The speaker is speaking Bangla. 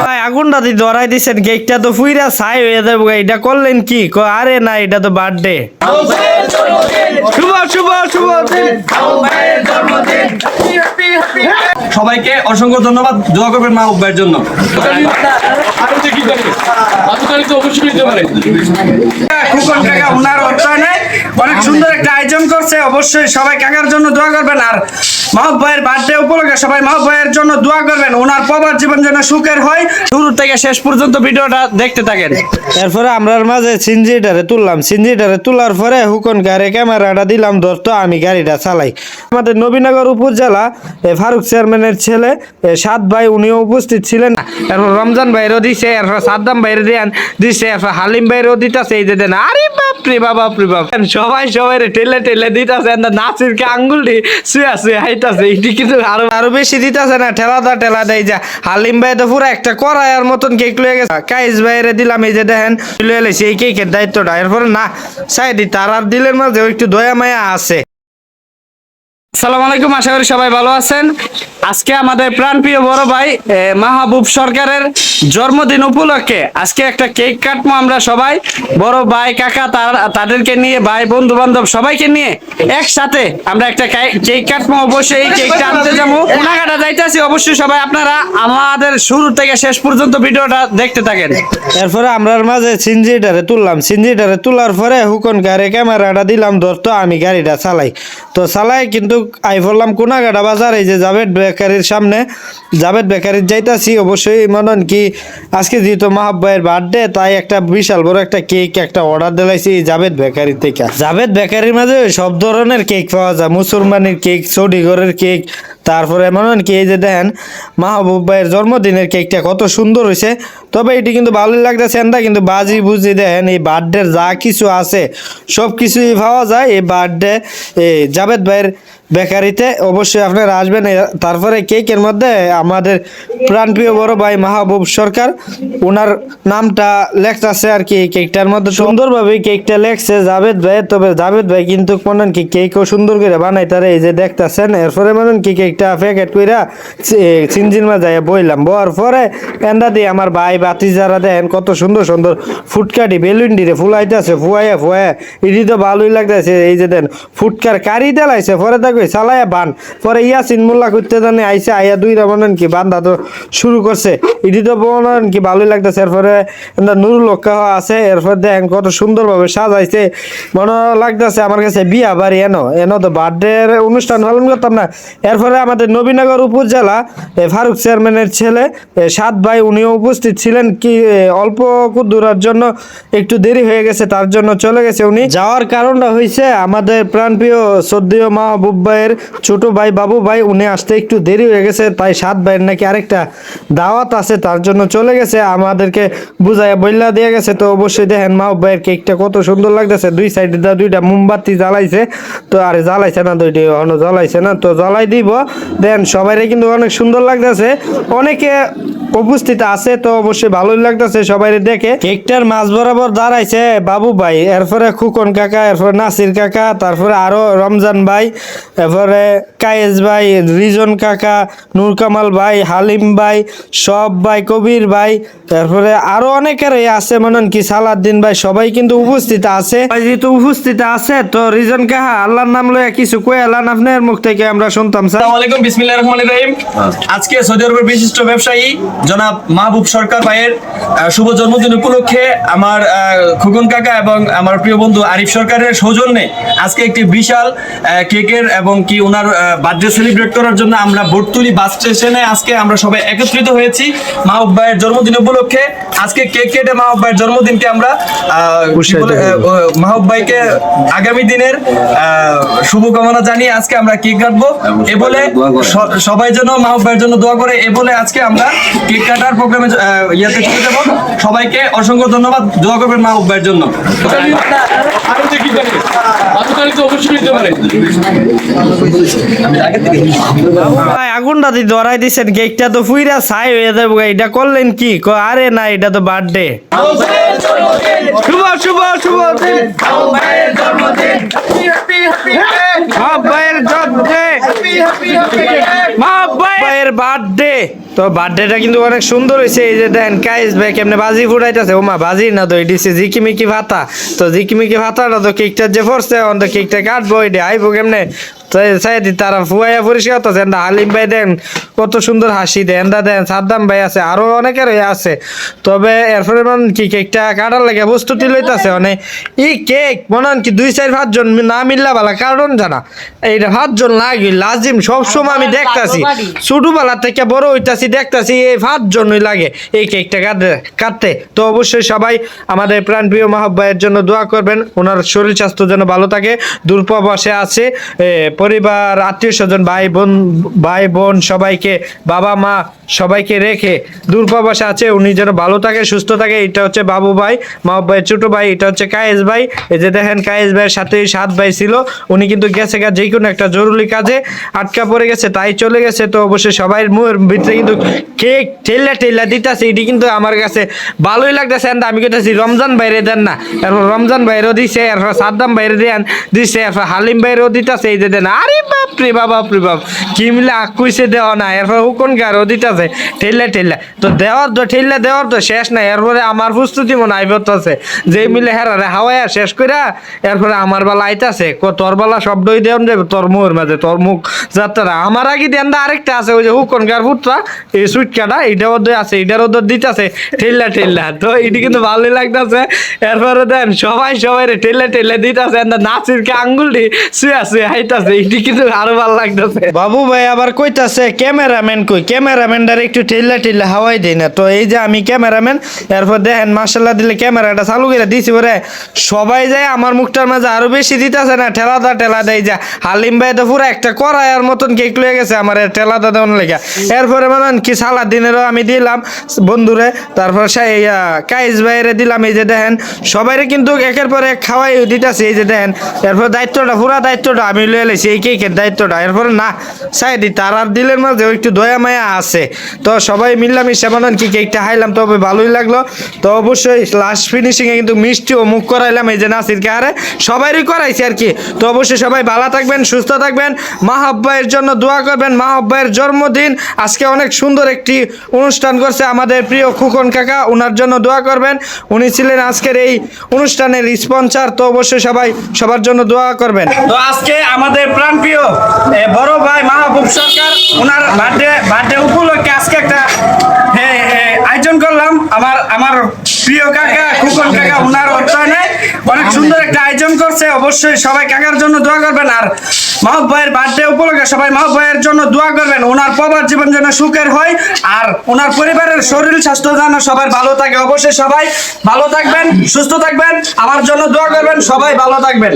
ভাই আগুনটা দি ধরাই দিছেন কেকটা তো ফুইরা ছাই হয়ে যাবে এটা করলেন কি? কয়, আরে না এটা তো বার্থডে। শুভ শুভ শুভ সবাইকে অসংখ্য ধন্যবাদ। দোয়া করবেন মা উব্বাইয়ের জন্য। খুকন কাকা ওনার অর্থায়নে অনেক সুন্দর একটা আয়োজন করছে। অবশ্যই সবাই কাকার জন্য দোয়া করবেন আর মাহবুব ভাইয়ের বার্থডে উপলক্ষে সবাই মাহবুব ভাইয়ের জন্য দোয়া করবেন। ওনার প্রবাদ জীবন যেন সুখের হয়। শুরু থেকে শেষ পর্যন্ত ভিডিওটা দেখতে থাকেন। এরপরে আমরার মাঝে সিনজিটারে তুললাম। সিনজিটারে তোলার পরে হুকন গাড়ি, ক্যামেরাটা দিলাম, ধরতো আমি গাড়িটা চালাই। আমাদের নবীনগর উপজেলা ফারুক চেয়ারম্যানের ছেলে সাত ভাই, উনিও উপস্থিত ছিলেন। এরপর রমজান ভাইরও দিছে, এরপর সাদ্দাম ভাইরে দেন দিছে, এরপর হালিম ভাইরও দিতাছে, এই যে দেন। আরে বাপরে বাবা বাপরে বাপ। সবাই সবাই রে, ঠেলে টেলে দিতাছে নাচির কে আঙ্গুল দি শুয়ে সুয়া হাইতাছে। এটি কিন্তু আরও আরও বেশি দিতেছে না, ঠেলা দা, ঠেলা দেয় যা। হালিম ভাই তো পুরো একটা কড়াইয়ের মতন কেক লয়ে গেছে। কাইস ভাইরে দিলাম, এই যে দেখেন, লয়ে লইছে এই কেকের দায়িত্বটা। এরপরে না সাইডি তার আর দিলের মাঝে একটু দয়া মায়া আছে। সালাম আলাইকুম, আশা করি সবাই ভালো আছেন। আজকে আমাদের প্রাণপ্রিয় বড় ভাই মাহবুব সরকারের জন্মদিন উপলক্ষে আজকে একটা কেক কাটবো আমরা সবাই। বড় ভাই, কাকা তাদেরকে নিয়ে, ভাই বন্ধু বান্ধব সবাইকে নিয়ে একসাথে আমরা একটা কেক কাটবো। অবশ্যই এই কেকটা আনতে যাব। কেনাকাটা যাইতেছি, অবশ্যই সবাই আপনারা আমাদের শুরু থেকে শেষ পর্যন্ত ভিডিওটা দেখতে থাকেন। এরপরে আমরার মাঝে সিনজিটারে তুললাম। সিনজিটারে তোলার পরে হুকন গাড়ি, ক্যামেরাটা দিলাম, ধরতো আমি গাড়িটা চালাই। তো চালাই কিন্তু আই পড়লাম কোনাঘাটা বাজার, এই যে জাভেদ বেকারির সামনে, জাভেদ বেকারির যাইতাছি, অবশ্যই মনে হন কি, আজকে যেহেতু মাহাব ভাইয়ের বার্থডে তাই একটা বিশাল বড় একটা কেক একটা অর্ডার দিলাইছি জাভেদ বেকারি থেকে। জাভেদ বেকারির মাঝে সব ধরনের কেক পাওয়া যায়, মুসলমানের কেক সৌদিগরের কেক তারপরে মনে হন কি, এই যে দেখেন, মাহবুব ভাইয়ের জন্মদিনের কেকটা কত সুন্দর হয়েছে। তবে এটি কিন্তু ভালোই লাগতেছে, এন্দা কিন্তু বাজি বুঝি দেখেন, এই বার্থডের যা কিছু আছে সব কিছুই পাওয়া যায়, এই বার্থডে এই জাভেদ ভাইয়ের বেকারিতে অবশ্যই আপনারা আসবেন। তারপরে কেকের মধ্যে আমাদের প্রাণপ্রিয় বড় ভাই মাহবুব সরকার ওনার নামটা লেখতেছে আর কি কেকটার মধ্যে। সুন্দরভাবে কেকটা লেখছে জাভেদ ভাই, তবে জাভেদ ভাই কিন্তু মনেন কি কেকও সুন্দর করে বানাই তারা এই যে দেখতেছেন, এরপরে মনেন কি কেকটা প্যাকেট কইরা চিনজিন মাঝে বইলাম। বওয়ার পরে এন্দা দিয়ে আমার ভাই বাতি যারা দেন কত সুন্দর সুন্দর ফুটকাটি বেলুন দিয়ে ফুলাইতেছে, ফুয়াইয়া ফুয়াইয়া। ইডি তো ভালোই লাগতেছে, এই যে দেন ফুটকার কারি দেলাইছে, পরে দেখো চালাইয়া বান। পরে ইয়াসিন মোল্লা করতে জানে, আইসে আইয়া দুইটা মনেন কি? বান্ধা তো শুরু করছে। ইডি তো মনেন কি? ভালোই লাগতেছে। এরপরে নুরুল লক্ষ্য আছে? এরপর দেখেন কত সুন্দরভাবে সাজাইছে। মনে লাগতেছে আমার কাছে বিয়া বাড়ি এনো। এনো তো বার্থডে অনুষ্ঠান পালন করতাম না। এরপরে আমাদের নবীনগর উপজেলা ফারুক চেয়ারম্যানের ছেলে সাত ভাই উনিও উপস্থিত ছিলেন। কি অল্প দূরের জন্য একটু দেরি হয়ে গেছে, তার জন্য চলে গেছে উনি। যাওয়ার কারণটা হয়েছে আমাদের প্রাণপ্রিয় শ্রদ্ধেয় মাহবুব ভাইয়ের ছোট ভাই, বাবু ভাই, উনি আসতে একটু দেরি হয়ে গেছে, তাই সাত ভাইয়ের নাকি আরেকটা দাওয়াত আছে, তার জন্য চলে গেছে, আমাদেরকে বুঝাইয়া বইলা দিয়ে গেছে। তো অবশ্যই দেখেন মা ভাইয়ের কেকটা কত সুন্দর লাগতেছে, দুই সাইডে দুইটা মোমবাতি জ্বালাইছে। তো আরে জ্বালাইছে না, দুইটি এখনও জ্বালাইছে না, তো জ্বালাই দিব। দেন সবাইরে কিন্তু অনেক সুন্দর লাগতেছে, অনেকে উপস্থিত আছে, তো অবশ্যই ভালোই লাগতেছে সবাই দেখে। কেকটার মাঝ বরাবর দাঁড়াইছে বাবু ভাই, এরপরে খুকন কাকা, এরপরে নাসির কাকা, তারপরে আরও রমজান ভাই এরপরে কায়েস ভাই রিজন কাকা নূর কামাল ভাই হালিম ভাই সব ভাই কবির ভাই তারপরে আরও অনেকেরই আছে মনে কি সালাদ্দিন ভাই সবাই কিন্তু উপস্থিত আছে। যেহেতু উপস্থিত আছে তো রিজন কাহা আল্লাহর নাম লইয়া কিছু কয়ে এলান আপনার মুখ থেকে আমরা শুনতাম স্যার। আসসালামু আলাইকুম বিসমিল্লাহির রহমানির রহিম। আজকে সৌদি আরবের বিশিষ্ট ব্যবসায়ী জনাব মাহবুব সরকার ভাইয়ের আহ, শুভ জন্মদিন উপলক্ষে আমার আহ, খুকন কাকা এবং আমার প্রিয় বন্ধু আরিফ সরকারের সৌজন্যে আজকে একটি বিশাল আহ, কেকের এবং কি ওনার বার্থডে সেলিব্রেট করার জন্য আমরা ভোটতুলি বাস স্টেশনে আজকে আমরা সবাই একত্রিত হয়েছি মাহবুব ভাইয়ের জন্মদিন উপলক্ষে। আজকে কেক কেটে মা ভাইয়ের জন্মদিনকে আমরা আহ, কি বলে, আহ, মাহবুব ভাইকে আগামী দিনের আহ, শুভকামনা জানিয়ে আজকে আমরা কেক কাটবো? এ বলে সবাই যেন মাহবুব ভাইয়ের জন্য দোয়া করে এ বলে আজকে আমরা কেক কাটার প্রোগ্রামে ইয়াতে চলে যাব। সবাইকে অসংখ্য ধন্যবাদ দোয়া করবেন মা ভাইয়ের জন্য। ভাই আগুনটা দি ধরাই দিছেন কেকটা তো ফুইরা ছাই হয়ে যাবে। এটা করলেন কি? আরে না এটা তো বার্থডে শুভ শুভ শুভ বার্থডে তো বার্থডেটা কিন্তু অনেক সুন্দর হয়েছে এই যে দেখেন কাইস ভাই কেমনে বাজি ফুটাইতেছে। ওমা বাজি না তো এডিসে জিকিমিকি ভাতা। তো জিকিমিকি ভাতাটা তো কেকটা যে পড়ছে অন তো কেকটা কাটবো এটা আইবো কেমনে? সাইদি তারা ফুয়াইয়া পরিষ্কার তো হালিম ভাই দেন কত সুন্দর হাসি দেন সাদ্দাম ভাই আছে আরও অনেকের আছে। তবে এরপরে মান কি কেকটা কাটার লাগে প্রস্তুতি লইতাছে অনেক ই কেক মনে কি দুই চার পাঁচজন না মিললা বালা কারণ জানা? এইটা পাঁচজন লাগি লাজিম সবসময় আমি দেখতাছি। ছোটবেলা থেকে বড় হইতাছি দেখতাছি এই পাঁচজনই লাগে এই কেকটা কাটতে কাটতে। তো অবশ্যই সবাই আমাদের প্রাণপ্রিয় মাহব্বাইয়ের জন্য দোয়া করবেন। ওনার শরীর স্বাস্থ্য যেন ভালো থাকে দূরপ্রবাসে আছে পরিবার, আত্মীয় স্বজন, ভাই বোন ভাই বোন সবাইকে, বাবা মা সবাইকে রেখে দূরপ্রবাসে আছে, উনি যেন ভালো থাকে, সুস্থ থাকে, এটা হচ্ছে বাবু ভাই, মা ভাইয়ের ছোট ভাই, এটা হচ্ছে কায়েস ভাই। এই যে দেখেন, কায়েস ভাইয়ের সাথে সাত ভাই ছিল, উনি কিন্তু গেছে যে কোনো একটা জরুরি কাজে, আটকা পড়ে গেছে, তাই চলে গেছে, তো অবশ্যই সবাই মুহের ভিতরে কিন্তু কেক ঠেলা ঠেলা দিতেছে, এটি কিন্তু আমার কাছে ভালোই লাগতেছে আমি কেটেছি রমজান বাইরে দেন না, এরপর রমজান বাইরেও দিছে, এরপর সাদ্দাম বাইরে দেন, দিছে, এরপর হালিম বাইরেও দিতেছে, এই যে দেন আরে বাপ রে বাপ রে, বাপ। কি মিলে আকুইছে দেওয়া না এরপর হুকন গারও দিতেছে ঠেলা ঠেলা তো দেওয়ার তো ঠেলা দেওয়ার তো শেষ নাই। এরপরে আমার প্রস্তুতি মনে আইবতেছে যে মিলে হেরারে হাওয়ায় শেষ কইরা, এরপরে আমার বেলা আইতাছে। ক, তোর বেলা শব্দই দেন যাবে তোর মুখের মাঝে, তোর মুখ যাত্রা। আমার আগে দেন আরেকটা আছে, ওই যে হুকন গার ফুটটা এই সুইটকাটা এইটা ওদের আছে এইটার ওদের দিতেছে। ঠেল্লা ঠেল্লা তো এটি কিন্তু ভালোই লাগতেছে। এরপরে দেন, সবাই সবাই রে ঠেল্লা ঠেল্লা দিতেছে। নাচিরকে আঙ্গুলটি শুয়ে শুয়ে হাইতাছে। এটি কিন্তু আরও ভালো লাগতেছে। বাবু ভাই আবার কইতাছে, ক্যামেরাম্যান কই? ক্যামেরাম্যানটার একটু ঠেল্লা ঠেল্লা হাওয়াই দেয় না। তো এই যে আমি ক্যামেরাম্যান, এরপর দেখেন মার্শাল্লাহ দিলে ক্যামেরাটা চালু করে দিছি পরে সবাই যায় আমার মুখটার মাঝে আরও বেশি দিতেছে না ঠেলাদা ঠেলা দেয় যা। হালিম ভাই তো পুরো একটা করায়ার মতন কেক লয়ে গেছে আমার এই ঠেলাদা দেওয়ার লেগে। এরপরে মানে কি সালাদ দিনেরও আমি দিলাম, বন্ধুরে। তারপর কাইস ভাইরে দিলাম, এই যে দেখেন, সবাইরে কিন্তু একের পরে খাওয়াই দিতেছে, এই যে দেখেন। এরপর দায়িত্বটা, পুরা দায়িত্বটা আমি লয়ে এলাইছি এই কেকের দায়িত্বটা? এরপরে না, সাইদি, তার আর দিলের মাঝে একটু দয়া মায়া আছে। তো সবাই মিললাম সেমন কি কেকটা খাইলাম, তবে ভালোই লাগল। তো অবশ্যই লাস্ট ফিনিশিংয়ে কিন্তু মিষ্টিও মুখ করাইলাম এই যে নাসির আরে, সবাইরই করাইছি আর কি। তো অবশ্যই সবাই ভালো থাকবেন, সুস্থ থাকবেন। মা মাহাব্বাইয়ের জন্য দোয়া করবেন। মা মাহাব্বাইয়ের জন্মদিন। আজকে অনেক সুন্দর একটি অনুষ্ঠান করছে আমাদের প্রিয় খুকন কাকা ওনার জন্য দোয়া করবেন। উনি ছিলেন আজকের এই অনুষ্ঠানের স্পন্সার তো অবশ্যই সবাই সবার জন্য দোয়া করবেন। তো আজকে আমাদের প্রাণপ্রিয় প্রিয় বড় ভাই মাহবুব সরকার ওনার বার্থডে বার্থডে উপলক্ষে আজকে একটা আয়োজন করলাম। আমার আমার প্রিয় কাকা, খুকন কাকা ওনার অর্থায়নে অনেক সুন্দর একটা আয়োজন করছে। অবশ্যই সবাই কাকার জন্য দোয়া করবেন। আর মাহবুব ভাইয়ের বার্থডে উপলক্ষে সবাই মাহবুব ভাইয়ের জন্য দোয়া করবেন। ওনার প্রবার জীবন যেন সুখের হয় আর ওনার পরিবারের শরীর, স্বাস্থ্য যেন সবার ভালো থাকে। অবশ্যই সবাই ভালো থাকবেন, সুস্থ থাকবেন। আমার জন্য দোয়া করবেন, সবাই ভালো থাকবেন।